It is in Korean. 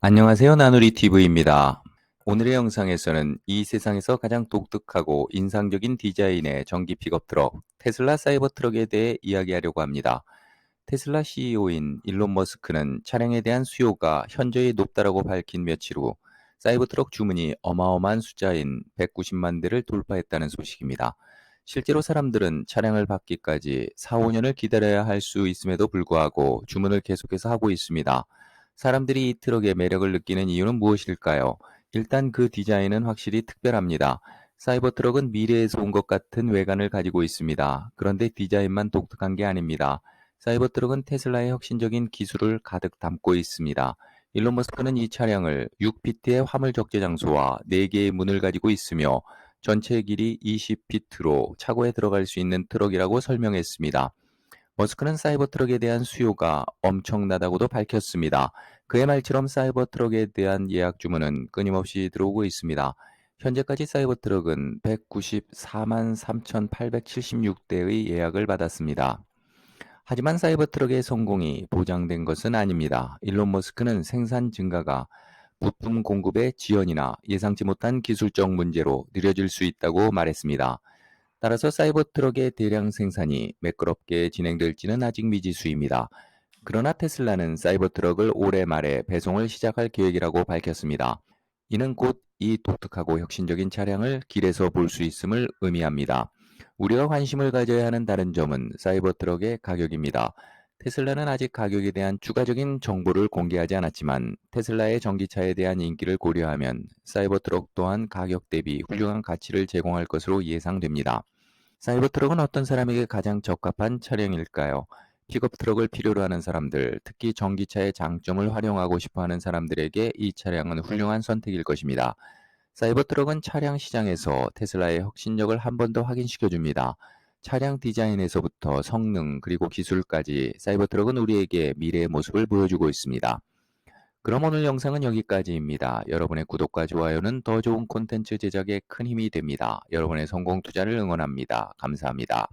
안녕하세요. 나누리 TV입니다. 오늘의 영상에서는 이 세상에서 가장 독특하고 인상적인 디자인의 전기 픽업 트럭 테슬라 사이버 트럭에 대해 이야기하려고 합니다. 테슬라 CEO인 일론 머스크는 차량에 대한 수요가 현저히 높다라고 밝힌 며칠 후 사이버 트럭 주문이 어마어마한 숫자인 190만 대를 돌파했다는 소식입니다. 실제로 사람들은 차량을 받기까지 4, 5년을 기다려야 할 수 있음에도 불구하고 주문을 계속해서 하고 있습니다. 사람들이 이 트럭의 매력을 느끼는 이유는 무엇일까요? 일단 그 디자인은 확실히 특별합니다. 사이버 트럭은 미래에서 온 것 같은 외관을 가지고 있습니다. 그런데 디자인만 독특한 게 아닙니다. 사이버 트럭은 테슬라의 혁신적인 기술을 가득 담고 있습니다. 일론 머스크는 이 차량을 6피트의 화물 적재 장소와 4개의 문을 가지고 있으며 전체 길이 20피트로 차고에 들어갈 수 있는 트럭이라고 설명했습니다. 머스크는 사이버 트럭에 대한 수요가 엄청나다고도 밝혔습니다. 그의 말처럼 사이버 트럭에 대한 예약 주문은 끊임없이 들어오고 있습니다. 현재까지 사이버 트럭은 194만 3,876대의 예약을 받았습니다. 하지만 사이버 트럭의 성공이 보장된 것은 아닙니다. 일론 머스크는 생산 증가가 부품 공급의 지연이나 예상치 못한 기술적 문제로 느려질 수 있다고 말했습니다. 따라서 사이버 트럭의 대량 생산이 매끄럽게 진행될지는 아직 미지수입니다. 그러나 테슬라는 사이버 트럭을 올해 말에 배송을 시작할 계획이라고 밝혔습니다. 이는 곧 이 독특하고 혁신적인 차량을 길에서 볼 수 있음을 의미합니다. 우리가 관심을 가져야 하는 다른 점은 사이버 트럭의 가격입니다. 테슬라는 아직 가격에 대한 추가적인 정보를 공개하지 않았지만 테슬라의 전기차에 대한 인기를 고려하면 사이버 트럭 또한 가격 대비 훌륭한 가치를 제공할 것으로 예상됩니다. 사이버 트럭은 어떤 사람에게 가장 적합한 차량일까요? 픽업 트럭을 필요로 하는 사람들, 특히 전기차의 장점을 활용하고 싶어 하는 사람들에게 이 차량은 훌륭한 선택일 것입니다. 사이버 트럭은 차량 시장에서 테슬라의 혁신력을 한 번 더 확인시켜 줍니다. 차량 디자인에서부터 성능 그리고 기술까지 사이버 트럭은 우리에게 미래의 모습을 보여주고 있습니다. 그럼 오늘 영상은 여기까지입니다. 여러분의 구독과 좋아요는 더 좋은 콘텐츠 제작에 큰 힘이 됩니다. 여러분의 성공 투자를 응원합니다. 감사합니다.